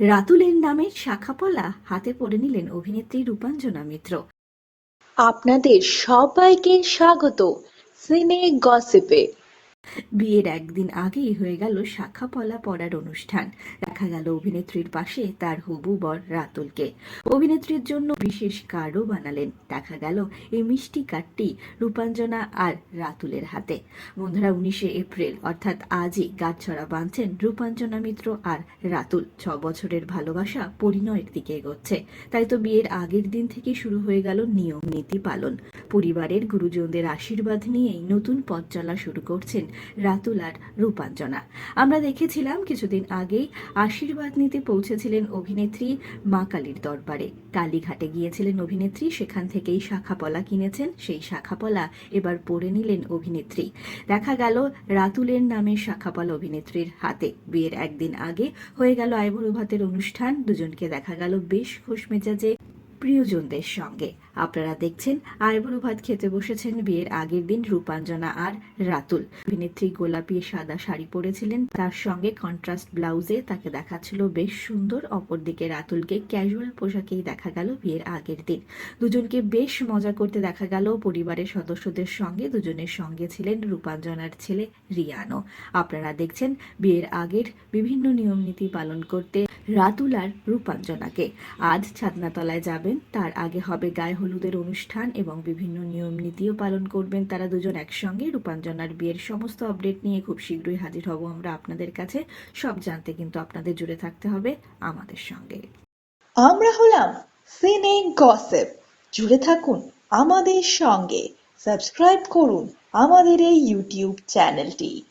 রাতুলের নামের শাখাপলা হাতে পড়ে নিলেন অভিনেত্রী রূপাঞ্জনা মিত্র। আপনাদের সবাইকে স্বাগত সিনে গসিপে। বিয়ের একদিন আগেই হয়ে গেল শাখাপলা পড়ার অনুষ্ঠান। দেখা গেল অভিনেত্রীর পাশে তার হবু বর রাতুলকে। অভিনেত্রীর জন্য বিশেষ কার্ডও বানালেন। দেখা গেল এই মিষ্টি কার্ডটি রূপাঞ্জনা আর রাতুলের হাতে। বন্ধুরা, উনিশে এপ্রিল, অর্থাৎ আজই গাছছড়া বাঁধছেন রূপাঞ্জনা মিত্র আর রাতুল। ছ বছরের ভালোবাসা পরিণয়ের দিকে এগোচ্ছে। তাই তো বিয়ের আগের দিন থেকে শুরু হয়ে গেল নিয়ম নীতি পালন। পরিবারের গুরুজনদের আশীর্বাদ নিয়েই নতুন পথ চলা শুরু করছেন রাতুল আর রূপাঞ্জনা। আমরা দেখেছিলাম কিছুদিন আগেই আশীর্বাদ নিতে পৌঁছেছিলেন অভিনেত্রী মা কালীর দরবারে। কালীঘাটে গিয়েছিলেন অভিনেত্রী, সেখান থেকেই শাখাপলা কিনেছেন, সেই শাখাপলা এবার পরে নিলেন অভিনেত্রী। দেখা গেল রাতুলের নামে শাখাপলা অভিনেত্রীর হাতে। বিয়ের একদিন আগে হয়ে গেল আইবুড়ো ভাতের অনুষ্ঠান, দুজনকে দেখা গেল বেশ খুশ মেজাজে প্রিয়জনদের সঙ্গে। আপনারা দেখছেন আইবুড়ো ভাত খেতে বসেছেন বিয়ের আগের দিন রূপাঞ্জনা আর রাতুল। অভিনেত্রী গোলাপি সাদা শাড়ি পরেছিলেন, তার সঙ্গে কন্ট্রাস্ট ব্লাউজে তাকে দেখাচ্ছিল বেশ সুন্দর। অপরদিকে রাতুলকে ক্যাজুয়াল পোশাকেই দেখা গেল বিয়ের আগের দিন। দুজনকে বেশ মজা করতে দেখা গেল পরিবারের সদস্যদের সঙ্গে। দুজনের সঙ্গে ছিলেন রূপাঞ্জনার ছেলে রিয়ানো আপনারা দেখছেন বিয়ের আগের বিভিন্ন নিয়ম নীতি পালন করতে রাতুল আর রূপাঞ্জনাকে। আজ ছাদনাতলায় যাবেন, তার আগে হবে গায়ে হলুদের অনুষ্ঠান এবং বিভিন্ন নিয়ম নীতিও পালন করবেন তারা দুজন একসঙ্গে। রূপাঞ্জনার বিয়ের সমস্ত আপডেট নিয়ে খুব শীঘ্রই হাজির হব আমরা আপনাদের কাছে। সব জানতে কিন্তু আপনাদের জুড়ে থাকতে হবে আমাদের সঙ্গে। আমরা হলাম সিনে গসিপ। জুড়ে থাকুন আমাদের সঙ্গে। সাবস্ক্রাইব করুন আমাদের এই ইউটিউব চ্যানেলটি।